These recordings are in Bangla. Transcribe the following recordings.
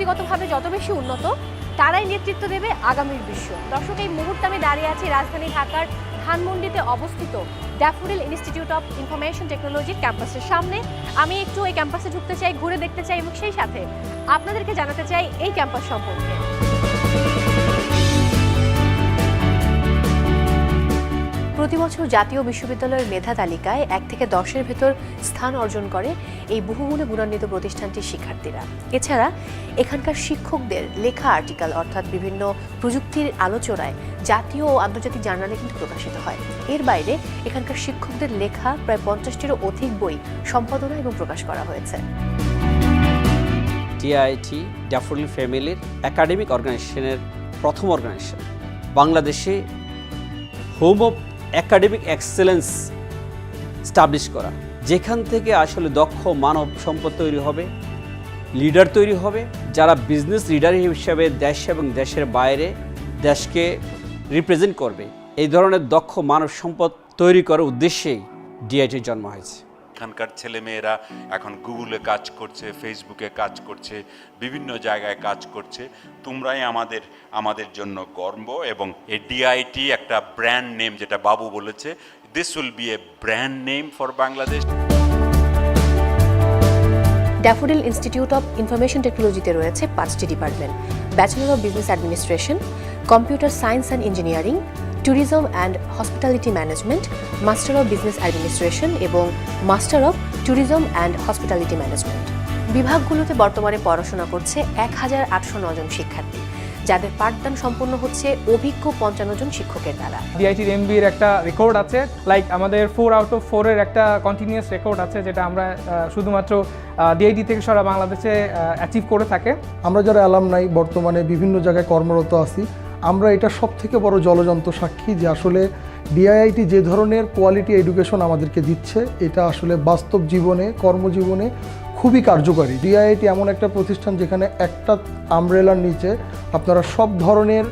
প্রযুক্তিগতভাবে যত বেশি উন্নত, তারাই নেতৃত্ব দেবে আগামীর বিশ্ব। দর্শক, এই মুহূর্তে আমি দাঁড়িয়ে আছি রাজধানী ঢাকার ধানমন্ডিতে অবস্থিত ড্যাফোডিল ইনস্টিটিউট অফ ইনফরমেশন টেকনোলজির ক্যাম্পাসের সামনে। আমি একটু এই ক্যাম্পাসে ঢুকতে চাই, ঘুরে দেখতে চাই এবং সেই সাথে আপনাদেরকে জানাতে চাই এই ক্যাম্পাস সম্পর্কে। প্রতি বছর জাতীয় বিশ্ববিদ্যালয়ের মেধা তালিকায় এক থেকে দশের ভেতর স্থান অর্জন করে এই বহুগুণে গুণান্বিত প্রতিষ্ঠানটির শিক্ষার্থীরা। এছাড়া এখানকার শিক্ষকদের লেখা আর্টিকেল অর্থাৎ বিভিন্ন প্রযুক্তির আলোচনায় জাতীয় ও আন্তর্জাতিক জার্নালে কিন্তু প্রকাশিত হয়। এর বাইরে এখানকার শিক্ষকদের লেখা প্রায় পঞ্চাশটিরও অধিক বই সম্পাদনা এবং প্রকাশ করা হয়েছে। টিআইটি ড্যাফোডিল ফ্যামিলির একাডেমিক অর্গানাইজেশনের প্রথম অর্গানাইজেশন বাংলাদেশে home of academic excellence establish করা। যেখান থেকে আসলে দক্ষ মানব সম্পদ তৈরি হবে, লিডার তৈরি হবে, যারা বিজনেস লিডার হিসেবে দেশ এবং দেশের বাইরে দেশকে রিপ্রেজেন্ট করবে। এই ধরনের দক্ষ মানব সম্পদ তৈরি করার উদ্দেশ্যেই ডিআইটির জন্ম হয়েছে। এখানকার ছেলেমেয়েরা এখন গুগলে কাজ করছে ফেসবুকে কাজ করছে, বিভিন্ন জায়গায় কাজ করছে। তোমরাই আমাদের আমাদের জন্য গর্ব এবং এ ডিআইটি একটা ব্র্যান্ড নেম যেটা বাবু বলেছে this will be a brand name for Bangladesh Daffodil Institute of Information টেকনোলজিতে রয়েছে পাঁচটি department bachelor of business administration computer science and engineering tourism and hospitality management master of business administration এবং master of tourism and hospitality management বিভাগগুলোতে বর্তমানে পড়াশোনা করছে এক হাজার আটশো নজন শিক্ষার্থী যাদের পাঠদান সম্পন্ন হচ্ছে অভিজ্ঞ পঞ্চান্ন জন শিক্ষকের দ্বারা। ডিআইটির এমবির একটা রেকর্ড আছে লাইক আমাদের ফোর আউট অফ ফোরের একটা কন্টিনিউয়াস রেকর্ড আছে যেটা আমরা শুধুমাত্র ডিআইটি থেকে সারা বাংলাদেশে অ্যাচিভ করে থাকে। আমরা যারা অ্যালাম নাই বর্তমানে বিভিন্ন জায়গায় কর্মরত আছি আমরা এটা সব থেকে বড় জলযন্ত্র সাক্ষী যে আসলে ডিআইআইটি যে ধরনের কোয়ালিটি এডুকেশন আমাদেরকে দিচ্ছে এটা আসলে বাস্তব জীবনে কর্মজীবনে খুবই কার্যকারী। ডিআইআইটি এমন একটা প্রতিষ্ঠান যেখানে একটা আমব্রেলার নিচে আপনারা সব ধরনের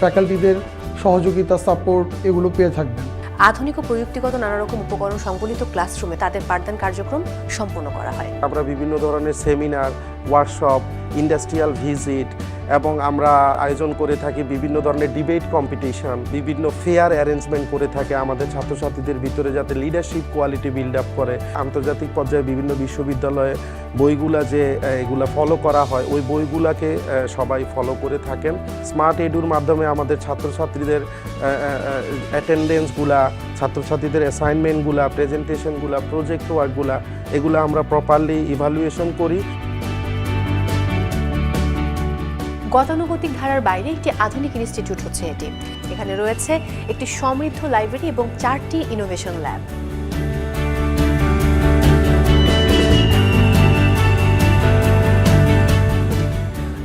ফ্যাকাল্টিদের সহযোগিতা সাপোর্ট এগুলো পেয়ে থাকবেন। আধুনিক ও প্রযুক্তিগত নানা রকম উপকরণ সংবলিত ক্লাসরুমে তাদের পাঠদান কার্যক্রম সম্পন্ন করা হয়। আমরা বিভিন্ন ধরনের সেমিনার ওয়ার্কশপ ইন্ডাস্ট্রিয়াল ভিজিট এবং আমরা আয়োজন করে থাকি বিভিন্ন ধরনের ডিবেট কম্পিটিশন বিভিন্ন ফেয়ার অ্যারেঞ্জমেন্ট করে থাকে আমাদের ছাত্রছাত্রীদের ভিতরে যাতে লিডারশিপ কোয়ালিটি বিল্ড আপ করে। আন্তর্জাতিক পর্যায়ে বিভিন্ন বিশ্ববিদ্যালয়ে বইগুলা যে এগুলা ফলো করা হয়, ওই বইগুলাকে সবাই ফলো করে থাকেন। স্মার্ট এডুর মাধ্যমে আমাদের ছাত্রছাত্রীদের অ্যাটেন্ডেন্সগুলা ছাত্রছাত্রীদের অ্যাসাইনমেন্টগুলা প্রেজেন্টেশনগুলা প্রজেক্ট ওয়ার্কগুলা এগুলো আমরা প্রপারলি ইভালুয়েশন করি। গতানুগতিক ধারার বাইরে একটি আধুনিক ইনস্টিটিউট হচ্ছে এটি। এখানে রয়েছে একটি সমৃদ্ধ লাইব্রেরি এবং চারটি ইনোভেশন ল্যাব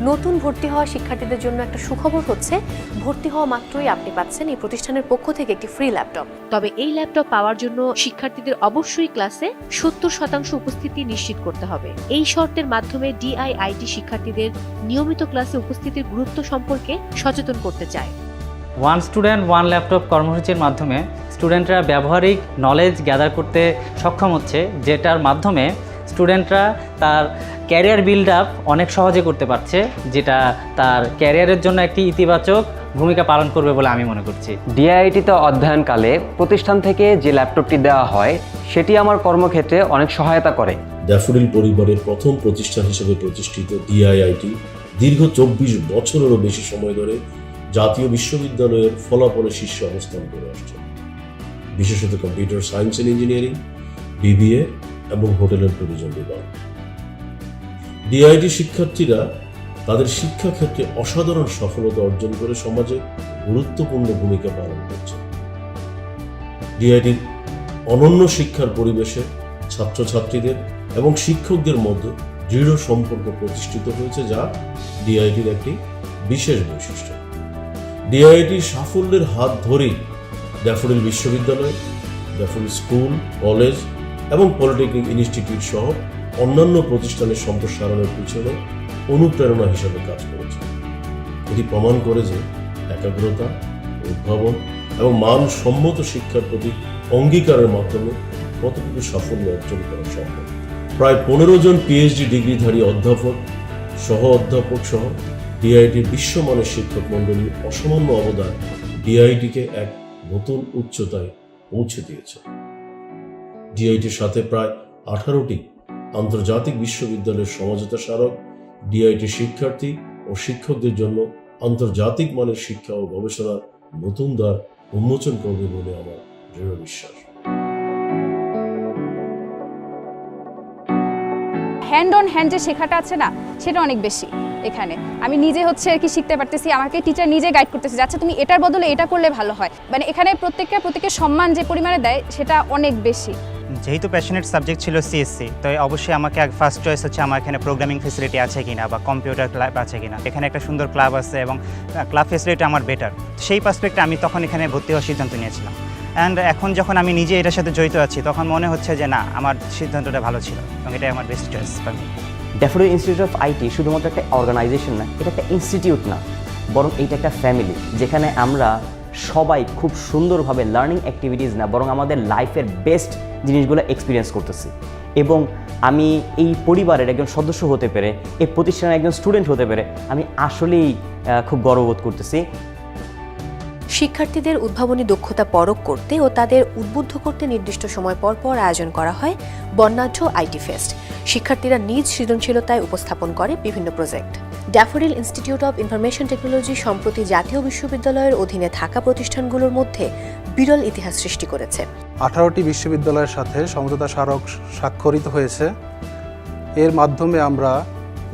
নতুন ভর্তি হওয়া শিক্ষার্থীদের জন্য একটা সুখবর হচ্ছে, ভর্তি হওয়া মাত্রই আপনি পাচ্ছেন এই প্রতিষ্ঠানের পক্ষ থেকে একটি ফ্রি ল্যাপটপ তবে এই ল্যাপটপ পাওয়ার জন্য শিক্ষার্থীদের অবশ্যই ক্লাসে সত্তর শতাংশ উপস্থিতি নিশ্চিত করতে হবে। এই শর্তের মাধ্যমে ডিআইআইটি শিক্ষার্থীদের নিয়মিত ক্লাসে উপস্থিতির গুরুত্ব সম্পর্কে সচেতন করতে চায়। ওয়ান স্টুডেন্ট ওয়ান ল্যাপটপ কর্মসূচির মাধ্যমে স্টুডেন্টরা ব্যবহারিক নলেজ গ্যাদার করতে সক্ষম হচ্ছে, যেটার মাধ্যমে স্টুডেন্টরা তার ক্যারিয়ার বিল্ড আপ অনেক সহজে করতে পারছে যেটা তার ক্যারিয়ারের জন্য একটি ইতিবাচক ভূমিকা পালন করবে বলে আমি মনে করছি। ডিআইআইটিতে অধ্যয়নকালে প্রতিষ্ঠান থেকে যে ল্যাপটপটি দেওয়া হয় সেটি আমার কর্মক্ষেত্রে অনেক সহায়তা করে। ড্যাফোডিল পরিবারের প্রথম প্রতিষ্ঠান হিসেবে প্রতিষ্ঠিত ডিআইআইটি দীর্ঘ চব্বিশ বছরেরও বেশি সময় ধরে জাতীয় বিশ্ববিদ্যালয়ের ফলাফলে শীর্ষে অবস্থান করে আসছে। বিশেষত computer science and engineering BBA এবং হোটেল অ্যান্ড ট্যুরিজম বিভাগ ডিআইটি শিক্ষার্থীরা তাদের শিক্ষাক্ষেত্রে অসাধারণ সফলতা অর্জন করে সমাজে গুরুত্বপূর্ণ ভূমিকা পালন করছে। ডিআইটির অনন্য শিক্ষার পরিবেশে ছাত্রছাত্রীদের এবং শিক্ষকদের মধ্যে দৃঢ় সম্পর্ক প্রতিষ্ঠিত হয়েছে যা ডিআইটির একটি বিশেষ বৈশিষ্ট্য। ডিআইটির সাফল্যের হাত ধরেই ড্যাফোডিল বিশ্ববিদ্যালয়, ড্যাফোডিল স্কুল, কলেজ এবং পলিটেকনিক ইনস্টিটিউট সহ অন্যান্য প্রতিষ্ঠানের সম্প্রসারণের পিছনে অনুপ্রেরণা হিসেবে কাজ করেছে। এটি প্রমাণ করে যে একাগ্রতা, উদ্ভাবন এবং মানসম্মত শিক্ষার প্রতি অঙ্গীকারের মাধ্যমে কতটুকু সাফল্য অর্জন করা সম্ভব। প্রায় পনেরো জন পিএইচডি ডিগ্রিধারী অধ্যাপক, সহ অধ্যাপক সহ ডিআইটির বিশ্বমানের শিক্ষক মণ্ডলীর অসামান্য অবদান ডিআইটিকে এক নতুন উচ্চতায় পৌঁছে দিয়েছে। ডিআইটির সাথে প্রায় আঠারোটি আন্তর্জাতিক বিশ্ববিদ্যালয়ের সমঝোতা স্মারক ডিআইটি শিক্ষার্থী ও শিক্ষকদের জন্য আন্তর্জাতিক মানের শিক্ষা ও গবেষণার নতুন দ্বার উন্মোচন করবে বলে আমার দৃঢ় বিশ্বাস। হ্যান্ড অন হ্যান্ড যে শেখাটা আছে না, সেটা অনেক বেশি এখানে। আমি নিজে হচ্ছে আর কি শিখতে পারতেছি, আমাকে টিচার নিজে গাইড করতেছে আচ্ছা তুমি এটার বদলে এটা করলে ভালো হয়। মানে এখানে প্রত্যেকটা প্রত্যেকের সম্মান যে পরিমাণে দেয়, সেটা অনেক বেশি। যেহেতু প্যাশনেট সাবজেক্ট ছিল সিএসসি তো অবশ্যই আমাকে ফার্স্ট চয়েস হচ্ছে আমার এখানে প্রোগ্রামিং ফেসিলিটি আছে কিনা বা কম্পিউটার ক্লাব আছে কিনা। এখানে একটা সুন্দর ক্লাব আছে এবং ক্লাব ফেসিলিটি আমার বেটার সেই পার্সপেক্টে আমি তখন এখানে ভর্তি হওয়ার সিদ্ধান্ত নিয়েছিলাম। অ্যান্ড এখন যখন আমি নিজে এটার সাথে জড়িত আছি, তখন মনে হচ্ছে যে না, আমার সিদ্ধান্তটা ভালো ছিল এবং এটাই আমার best choice Daffodil Institute of IT শুধুমাত্র একটা অর্গানাইজেশন না, এটা একটা ইনস্টিটিউট না, বরং এটা একটা ফ্যামিলি যেখানে আমরা সবাই খুব সুন্দরভাবে লার্নিং অ্যাক্টিভিটিস না, বরং আমাদের লাইফের বেস্ট জিনিসগুলো এক্সপিরিয়েন্স করতেছি। এবং আমি এই পরিবারের একজন সদস্য হতে পেরে, এই প্রতিষ্ঠানের একজন স্টুডেন্ট হতে পেরে, আমি আসলেই খুব গর্ববোধ করতেছি। শিক্ষার্থীদের উদ্ভাবনী দক্ষতা পরখ করতে ও তাদের উদ্বুদ্ধ করতে নির্দিষ্ট সময় পর পর আয়োজন করা হয় বর্ণাঢ্য আইটি ফেস্ট। শিক্ষার্থীরা নিজ সৃজনশীলতায় উপস্থাপন করে বিভিন্ন project Daffodil Institute of Information Technology সম্প্রতি জাতীয় বিশ্ববিদ্যালয়ের অধীনে থাকা প্রতিষ্ঠানগুলোর মধ্যে বিরল ইতিহাস সৃষ্টি করেছে। আঠারোটি বিশ্ববিদ্যালয়ের সাথে সমঝোতা স্মারক স্বাক্ষরিত হয়েছে। এর মাধ্যমে আমরা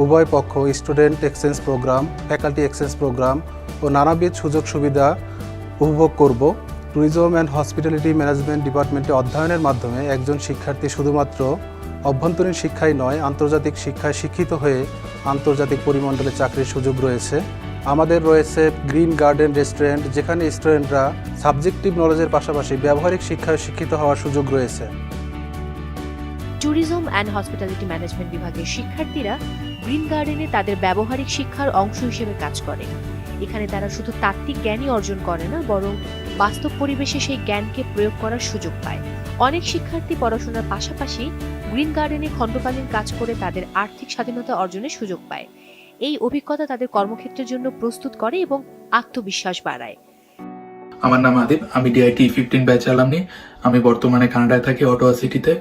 উভয় পক্ষ, student exchange programme, faculty exchange programme ও নানাবিধ সুযোগ সুবিধা উপভোগ করব। ট্যুরিজম অ্যান্ড হসপিটালিটি ম্যানেজমেন্ট ডিপার্টমেন্টে অধ্যয়নের মাধ্যমে একজন শিক্ষার্থী শুধুমাত্র অভ্যন্তরীণ শিক্ষাই নয়, আন্তর্জাতিক শিক্ষায় শিক্ষিত হয়ে আন্তর্জাতিক পরিমণ্ডলে চাকরির সুযোগ রয়েছে। আমাদের রয়েছে গ্রিন গার্ডেন রেস্টুরেন্ট, যেখানে স্টুডেন্টরা সাবজেক্টিভ নলেজের পাশাপাশি ব্যবহারিক শিক্ষায় শিক্ষিত হওয়ার সুযোগ রয়েছে। ট্যুরিজম অ্যান্ড হসপিটালিটি ম্যানেজমেন্ট বিভাগের শিক্ষার্থীরা গ্রিন গার্ডেনে তাদের ব্যবহারিক শিক্ষার অংশ হিসেবে কাজ করে। এখানে তারা শুধু তাত্ত্বিক জ্ঞানই অর্জন করে না, বরং বাস্তব পরিবেশে সেই জ্ঞানকে প্রয়োগ করার সুযোগ পায়। অনেক শিক্ষার্থী পড়াশোনার পাশাপাশি গ্রিন গার্ডেনে খণ্ডকালীন কাজ করে তাদের আর্থিক স্বাধীনতা অর্জনের সুযোগ পায়। এই অভিজ্ঞতা তাদের কর্মক্ষেত্রের জন্য প্রস্তুত করে এবং আত্মবিশ্বাস বাড়ায়। আমার নাম আদিব, আমি ডিআইটি ফিফটিন ব্যাচ আলামনি আমি বর্তমানে কানাডায় থাকি, অটোয়া সিটিতে।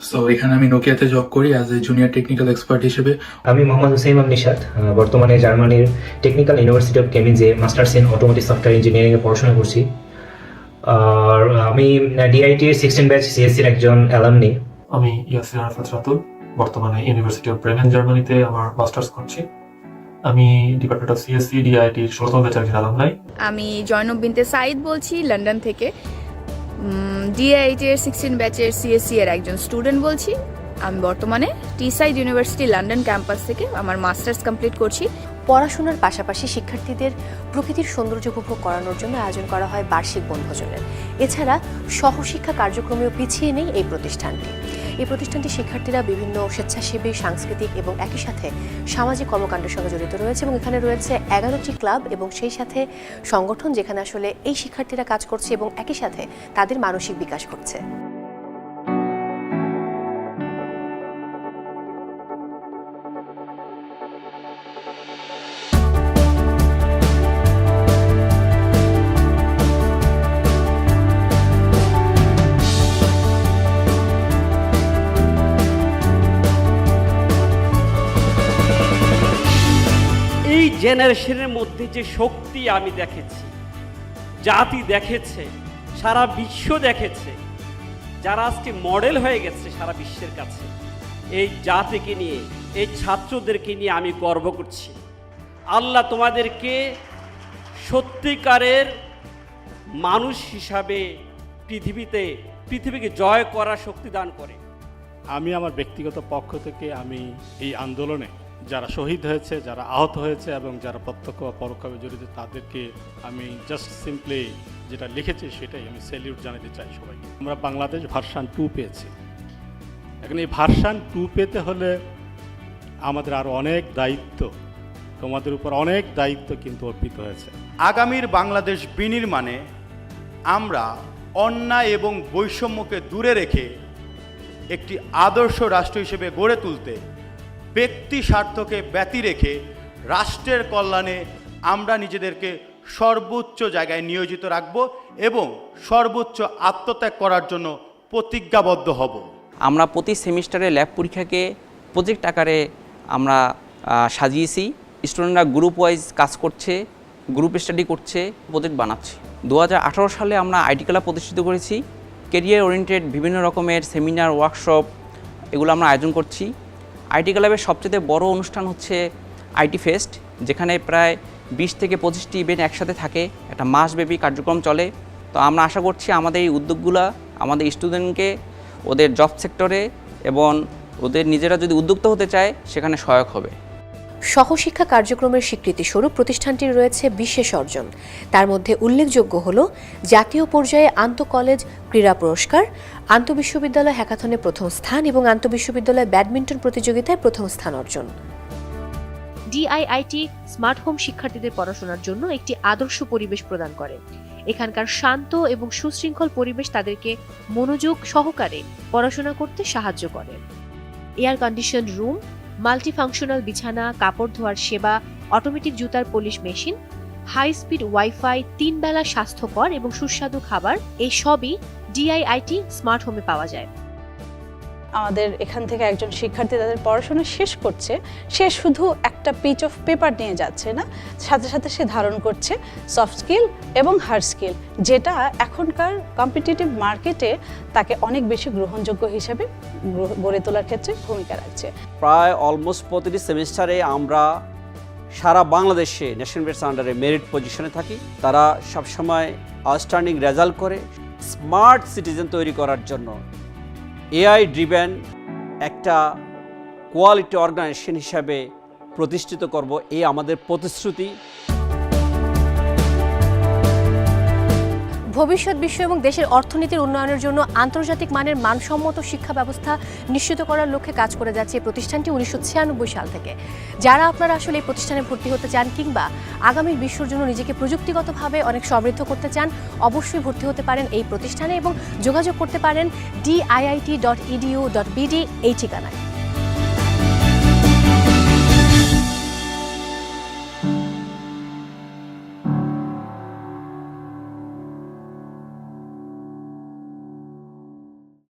সো এখানে আমি নোকিয়াতে জব করি as a junior technical expert হিসেবে। আমি মোহাম্মদ হুসেইন নিশাদ বর্তমানে জার্মানির টেকনিক্যাল ইউনিভার্সিটি অফ কেমিজে মাস্টার্স ইন অটোমোটিভ সফটওয়্যার ইঞ্জিনিয়ারিংয়ে পড়াশোনা করছি। আর আমি ডিআইটির সিক্সটিন ব্যাচ সিএসসির একজন অ্যালামনি আমি ইয়াসির আরাফাত রাতুল বর্তমানে ইউনিভার্সিটি অফ ব্রেমেন জার্মানিতে আমার মাস্টার্স করছি। আমি ডিপার্টমেন্ট অফ সিএসসি ডিআইটির ষোলতম ব্যাচের একজন alumni। আমি জয়নব বিনতে সাইদ বলছি লন্ডন থেকে। ডিআইটির সিক্সটিন ব্যাচের সিএসসি এর একজন স্টুডেন্ট বলছি। আমি বর্তমানে টিসাইড ইউনিভার্সিটি লন্ডন ক্যাম্পাস থেকে আমার মাস্টার্স কমপ্লিট করছি। পড়াশোনার পাশাপাশি শিক্ষার্থীদের প্রকৃতির সৌন্দর্য উপভোগ করানোর জন্য আয়োজন করা হয় বার্ষিক বনভোজনের। এছাড়া সহশিক্ষা কার্যক্রমেও পিছিয়ে নেই এই প্রতিষ্ঠানটি। এই প্রতিষ্ঠানটি শিক্ষার্থীরা বিভিন্ন স্বেচ্ছাসেবী, সাংস্কৃতিক এবং একই সাথে সামাজিক কর্মকাণ্ডের সঙ্গে জড়িত রয়েছে এবং এখানে রয়েছে এগারোটি ক্লাব এবং সেই সাথে সংগঠন যেখানে আসলে এই শিক্ষার্থীরা কাজ করছে এবং একই সাথে তাদের মানসিক বিকাশ ঘটছে। জেনারেশনের মধ্যে যে শক্তি আমি দেখেছি, জাতি দেখেছে, সারা বিশ্ব দেখেছে, যারা আজকে মডেল হয়ে গেছে সারা বিশ্বের কাছে, এই জাতিকে নিয়ে, এই ছাত্রদেরকে নিয়ে আমি গর্ব করছি। আল্লাহ তোমাদেরকে সত্যিকারের মানুষ হিসাবে পৃথিবীতে, পৃথিবীকে জয় করার শক্তি দান করে। আমি আমার ব্যক্তিগত পক্ষ থেকে আমি এই আন্দোলনে যারা শহীদ হয়েছে, যারা আহত হয়েছে এবং যারা প্রত্যক্ষ বা পরোক্ষভাবে জড়িত, তাদেরকে আমি জাস্ট সিম্পলি যেটা লিখেছি সেটাই আমি স্যালিউট জানাতে চাই সবাইকে। আমরা বাংলাদেশ ভার্সান টু পেয়েছি। এখন এই ভার্সান টু পেতে হলে আমাদের আরও অনেক দায়িত্ব, তোমাদের উপর অনেক দায়িত্ব কিন্তু অর্পিত হয়েছে। আগামীর বাংলাদেশ বিনির্মাণে আমরা অন্যায় এবং বৈষম্যকে দূরে রেখে একটি আদর্শ রাষ্ট্র হিসেবে গড়ে তুলতে ব্যক্তি স্বার্থকে ব্যতি রেখে রাষ্ট্রের কল্যাণে আমরা নিজেদেরকে সর্বোচ্চ জায়গায় নিয়োজিত রাখব এবং সর্বোচ্চ আত্মত্যাগ করার জন্য প্রতিজ্ঞাবদ্ধ হব। আমরা প্রতি সেমিস্টারে ল্যাব পরীক্ষাকে প্রজেক্ট আকারে আমরা সাজিয়েছি। স্টুডেন্টরা গ্রুপ ওয়াইজ কাজ করছে গ্রুপ স্টাডি করছে প্রজেক্ট বানাচ্ছে। দু হাজার আঠেরো সালে আমরা আইটি ক্লাব প্রতিষ্ঠিত করেছি। কেরিয়ার ওরিয়েন্টেড বিভিন্ন রকমের সেমিনার ওয়ার্কশপ এগুলো আমরা আয়োজন করছি। আইটি ক্লাবের সবচেয়ে বড় অনুষ্ঠান হচ্ছে আইটি ফেস্ট, যেখানে প্রায় বিশ থেকে পঁচিশটি ইভেন্ট একসাথে থাকে। একটা মাসব্যাপী কার্যক্রম চলে। তো আমরা আশা করছি আমাদের এই উদ্যোগগুলো, আমাদের স্টুডেন্টকে ওদের জব সেক্টরে এবং ওদের নিজেরা যদি উদ্যোক্তা হতে চায়, সেখানে সহায়ক হবে। সহশিক্ষা কার্যক্রমের স্বীকৃতি স্বরূপ প্রতিষ্ঠানটির রয়েছে বিশেষ অর্জন। তার মধ্যে উল্লেখযোগ্য হল, জাতীয় পর্যায়ে আন্ত কলেজ, ক্রীড়া পুরস্কার আন্তঃবিশ্ববিদ্যালয় হ্যাকাথনে প্রথম স্থান এবং আন্তঃবিশ্ববিদ্যালয় ব্যাডমিন্টন প্রতিযোগিতায় প্রথম স্থান অর্জন। ডিআইআইটি স্মার্ট হোম শিক্ষার্থীদের পড়াশোনার জন্য একটি আদর্শ পরিবেশ প্রদান করে। এখানকার শান্ত এবং সুশৃঙ্খল পরিবেশ তাদেরকে মনোযোগ সহকারে পড়াশোনা করতে সাহায্য করে। এয়ার কন্ডিশন রুম মাল্টিফাংশনাল বিছানা, কাপড় ধোয়ার সেবা, অটোমেটিক জুতার polish machine high speed wifi তিন বেলা স্বাস্থ্যকর এবং সুস্বাদু খাবার এই সবই ডিআইআইটি স্মার্ট হোমে পাওয়া যায়। আমাদের এখান থেকে একজন শিক্ষার্থী তাদের পড়াশোনা শেষ করছে, সে শুধু একটা পিচ অফ পেপার নিয়ে যাচ্ছে না, সাথে সাথে সে ধারণ করছে সফট স্কিল এবং হার্ড স্কিল যেটা এখনকার কম্পিটিটিভ মার্কেটে তাকে অনেক বেশি গ্রহণযোগ্য হিসেবে গড়ে তোলার ক্ষেত্রে ভূমিকা রাখছে। প্রায় অলমোস্ট প্রতিটি সেমিস্টারে আমরা সারা বাংলাদেশে ন্যাশনাল বেডস আন্ডারে মেরিট পজিশনে থাকি। তারা সবসময় আউটস্ট্যান্ডিং রেজাল্ট করে। স্মার্ট সিটিজেন তৈরি করার জন্য এআই ড্রিভেন একটা কোয়ালিটি অর্গানাইজেশন হিসাবে প্রতিষ্ঠিত করব এই আমাদের প্রতিশ্রুতি। ভবিষ্যৎ বিশ্ব এবং দেশের অর্থনীতির উন্নয়নের জন্য আন্তর্জাতিক মানের মানসম্মত শিক্ষা ব্যবস্থা নিশ্চিত করার লক্ষ্যে কাজ করে যাচ্ছে এই প্রতিষ্ঠানটি উনিশশো ছিয়ানব্বই সাল থেকে। যারা আপনারা আসলে এই প্রতিষ্ঠানে ভর্তি হতে চান কিংবা আগামী বিশ্বর জন্য নিজেকে প্রযুক্তিগতভাবে অনেক সমৃদ্ধ করতে চান, অবশ্যই ভর্তি হতে পারেন এই প্রতিষ্ঠানে এবং যোগাযোগ করতে পারেন DIIT dot edu dot BD এই ঠিকানায়।